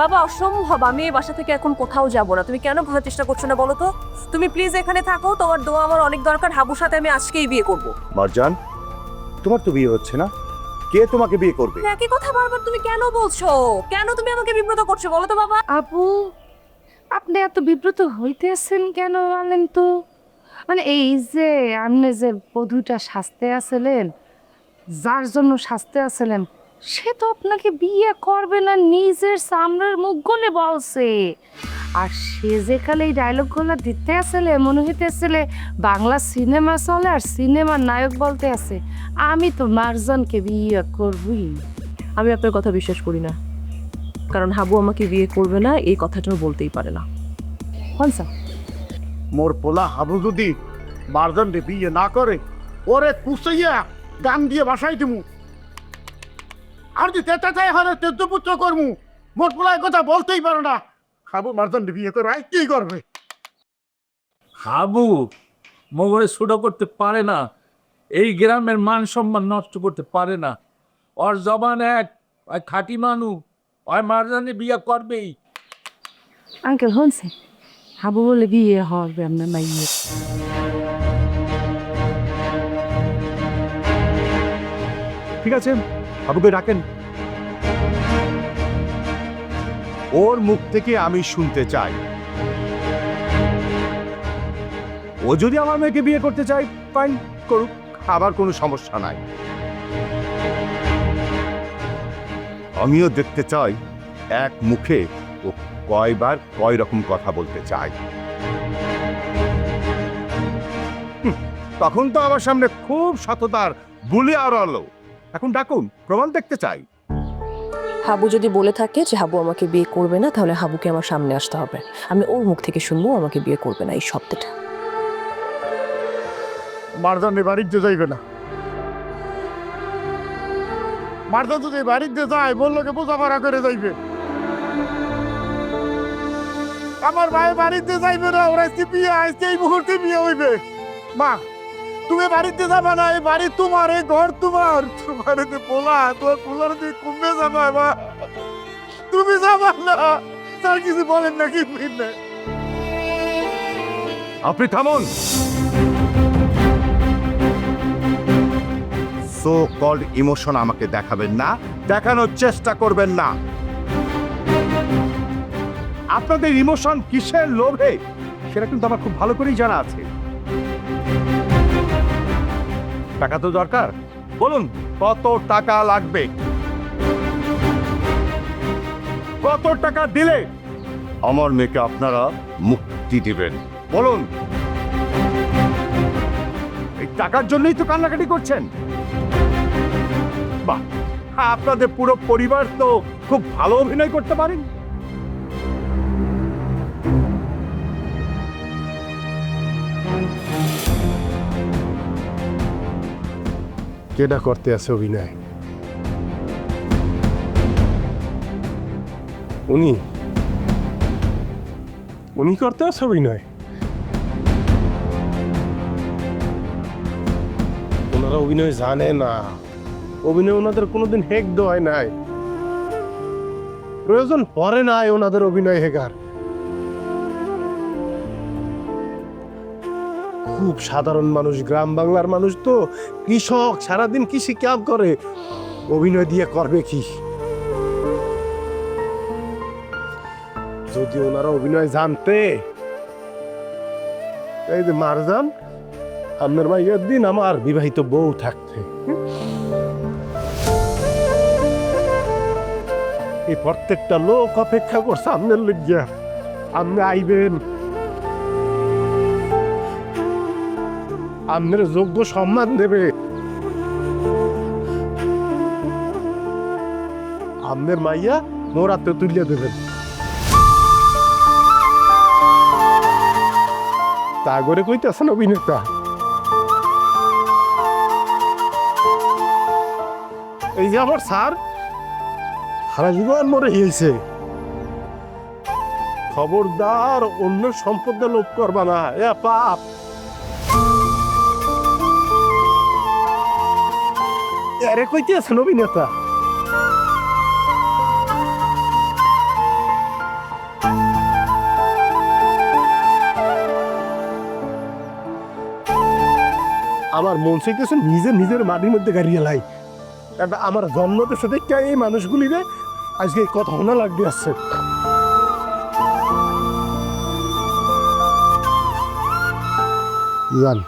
বাবা অসম্ভব আমি এই বাসা থেকে এখন কোথাও যাব না। তুমি কেন বোঝার চেষ্টা করছ না বলো তো? তুমি প্লিজ এখানে থাকো তোমার দোয়া আমার অনেক দরকার হাবুর সাথে আমি আজকেই বিয়ে করব। মারজান তোমার তো বিয়ে হচ্ছে না? কে তোমাকে বিয়ে করবে? একই কথা বারবার তুমি কেন বলছো? কেন তুমি আমাকে বিব্রত করছ বলো তো বাবা। আপু আপনি এত বিব্রত হইতেছেন কেন বলেন তো? মানে এই যে আপনি যে বধূটা শাস্তে আসলেন যার জন্য সাজতে আসলেন সে তো আপনাকে বিয়ে করবে না নিজের সামনের মুখ গলে বলছে। আর সে যে কালে এই ডায়লগগুলো দিতে আসলে মনে হইতে আসলে বাংলা সিনেমা চলে আর সিনেমার নায়ক বলতে আছে আমি তো মার্জনকে বিয়ে করবই। আমি আপনার কথা বিশ্বাস করি না। কারণ হাবু আমাকে বিয়ে করবে না এই কথাটাও বলতেই পারে না। কনসা মোর পোলা হাবু যদি মারজন রে বিয়ে না করে ওরে কুসাইয়া গান দিয়ে বাসাই দিমু। আর যদি তেতা চাই হলে তেদ্য পুত্র করমু মোর পোলা কথা বলতেই পারে না। হাবু মারজন রে বিয়ে করে আই কি করবে? হাবু মোগরে ছোট করতে পারে না। এই গ্রামের মান সম্মান নষ্ট করতে পারে না। ওর জবান এক ওই খাঁটি মানু ওই মারজানে বিয়া করবেই। আঙ্কেল হনছে। হাবু বলে বিয়ে হবে আপনার মাইয়ে ঠিক আছে। বাবুকে ডাকেন। ওর মুখ থেকে আমি শুনতে চাই। ও যদি আমার মেয়েকে বিয়ে করতে চায় ফাইন করুক, আবার কোনো সমস্যা নাই। আমিও দেখতে চাই, এক মুখে ও কয়বার কয় রকম কথা বলতে চায়। তখন তো আমার সামনে খুব সততার বুলি আর আলো এখন ডাকুন প্রমাণ দেখতে চাই। হাবু যদি বলে থাকে যে হাবু আমাকে বিয়ে করবে না তাহলে হাবুকে আমার সামনে আসতে হবে। আমি ওর মুখ থেকে শুনব আমাকে বিয়ে করবে না এই শব্দটা। মারজন রে বাড়িতে যাইবে না। মারজন যদি বাড়িতে যায় বললোকে বোঝাপড়া করে যাইবে। আমার ভাই বাড়িতে যাইবে না ওরা আজকে বিয়ে আজকে এই মুহূর্তে বিয়ে হইবে। মা তুমি বাড়িতে যাবা না এই বাড়ি তোমার এই ঘর তোমার। তোমার পোলা তোমার পোলার দিয়ে কমবে যাবা মা। তুমি যাবা না তার কিছু বলেন না কি না। আপনি থামুন। সো কল্ড ইমোশন আমাকে দেখাবেন না দেখানোর চেষ্টা করবেন না। আপনাদের ইমোশন কিসের লোভে? সেটা কিন্তু আমার খুব ভালো করেই জানা আছে। টাকা তো দরকার। বলুন কত টাকা লাগবে? কত টাকা দিলে? আমার মেয়েকে আপনারা মুক্তি দিবেন। বলুন। এই টাকার জন্যই তো কান্নাকাটি করছেন। বাহ আপনাদের পুরো পরিবার তো খুব ভালো অভিনয় করতে পারেন। কেডা করতে আছে অভিনয়? উনি? উনি করতে আছে অভিনয়? ওনারা অভিনয় জানে না। অভিনয় ওনাদের কোনোদিন হেক দেওয়ায় নাই। প্রয়োজন পড়ে নাই ওনাদের অভিনয় হেকার খুব সাধারণ মানুষ, গ্রাম বাংলার মানুষ তো। কৃষক সারাদিন কৃষি কাম করে। অভিনয় দিয়ে করবে কি? যদি ওনারা অভিনয় জানতে, এই যে মারজান আপনার মাইয়ের দিন আমার বিবাহিত বউ থাকতে। এই প্রত্যেকটা লোক অপেক্ষা করছে আপনার লজ্জা। আপনি আইবেন। আপনার যোগ্য সম্মান দেবে। আপনার মাইয়া মোর মোরাতে তুলিয়া দেবেন। তা করে কইতেছেন অভিনেতা। এই যে আমার স্যার, সারা জীবন মরে গিয়েছে। খবরদার অন্য সম্পদে লোভ করবা না। এ পাপ। এরে কইতে আছেন অভিনেতা আমার মন চাইতেছে নিজে নিজের মাটির মধ্যে গাড়িয়ে লাই আমার জন্মতে সাথে এই মানুষগুলি রে, আজকে কথা হোনা লাগবে আসছে। জান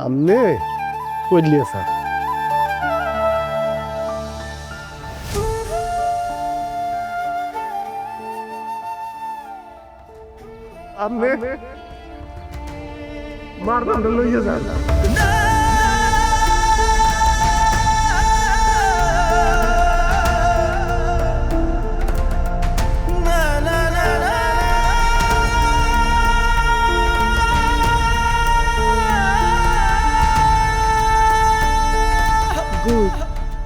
हमने खोज लिया सर। हमने मार दम लिया सर।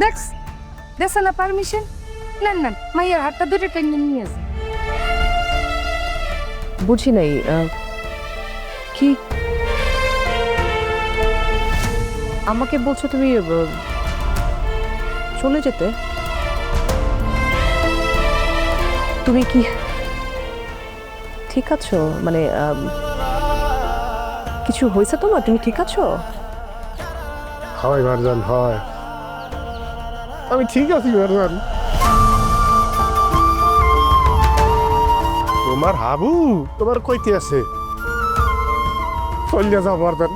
দেখস দেশ না পারমিশন নেন নেন মাইয়ার হাতটা ধরে টেনে নিয়ে আসে। বুঝি নাই কি? আমাকে বলছো তুমি চলে যেতে? তুমি কি ঠিক আছো? মানে কিছু হয়েছে তোমার? তুমি ঠিক আছো? হয় মারজান হয়। আমি ঠিক আছি মারজান তোমার হাবু তোমার কইতে আছে? চলিয়া যাও মারজান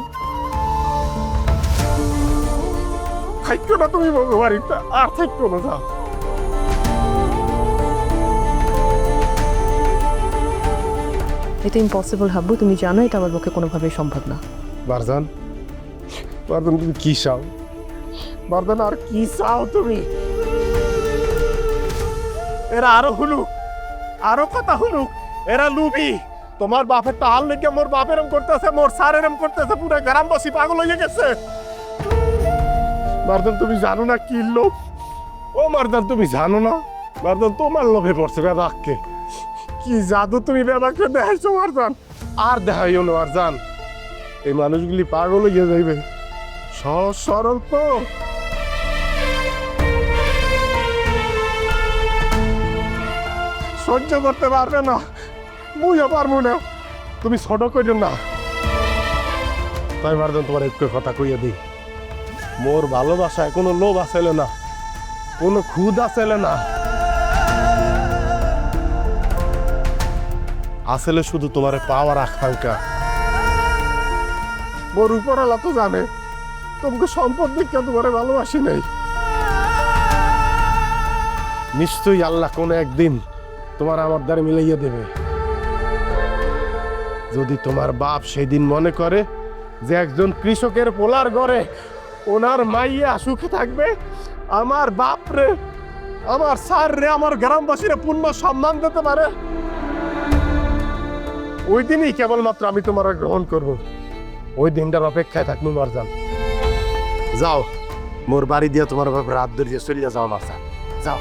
থাকতো না তুমি বাড়িতে আর থাকতো না যাও। এটা ইম্পসিবল হাব্বু তুমি জানো এটা আমার পক্ষে কোনোভাবেই সম্ভব না। বারজান বারজান তুমি কি চাও? বারজান আর কি চাও তুমি? এরা আরও হুলুক, আরও কথা হুলুক, এরা লুবি তোমার বাপের টাল লেগে মোর বাপ এরম করতেছে, মোর স্যার এরম করতেছে, পুরো গ্রামবাসী পাগল হয়ে গেছে। মারদান তুমি জানো না কি লোভ? ও মারদান তুমি জানো না? মারদান তোমার লোভে পড়ছে বেদাককে। কি জাদু তুমি বেদাককে দেখাইছো মারদান আর দেখাইও না মারজান এই মানুষগুলি পাগল হয়ে যাইবে। সহজ সরল তো। সহ্য করতে পারবে না। বুঝে পারব না। তুমি ছোট কইল না। তাই মারদেন তোমার একটু কথা কইয়া দিই। মোর ভালোবাসায় কোনো লোভ আসলে না। কোনো খুদ আসলে না। আসলে শুধু তোমার পাওয়ার আকাঙ্ক্ষা। মোর উপরালা তো জানে তোমাকে সম্পদ দেখে তোমারে ভালোবাসি নাই। নিশ্চয়ই আল্লাহ কোনো একদিন তোমার আমার দ্বারা মিলাইয়া দেবে। যদি তোমার বাপ সেদিন মনে করে যে একজন কৃষকের পোলার ঘরে ওনার মাইয়া সুখে থাকবে, আমার বাপ রে, আমার স্যার রে, আমার গ্রামবাসীরা পূর্ণ সম্মান দিতে পারে। ওই দিনই কেবলমাত্র আমি তোমার গ্রহণ করব। ওই দিনটার অপেক্ষায় থাকব মারজান যাও, মোর বাড়ি দিয়ে তোমার বাপ রাত ধরিয়ে চলিয়া যাও মারজান যাও।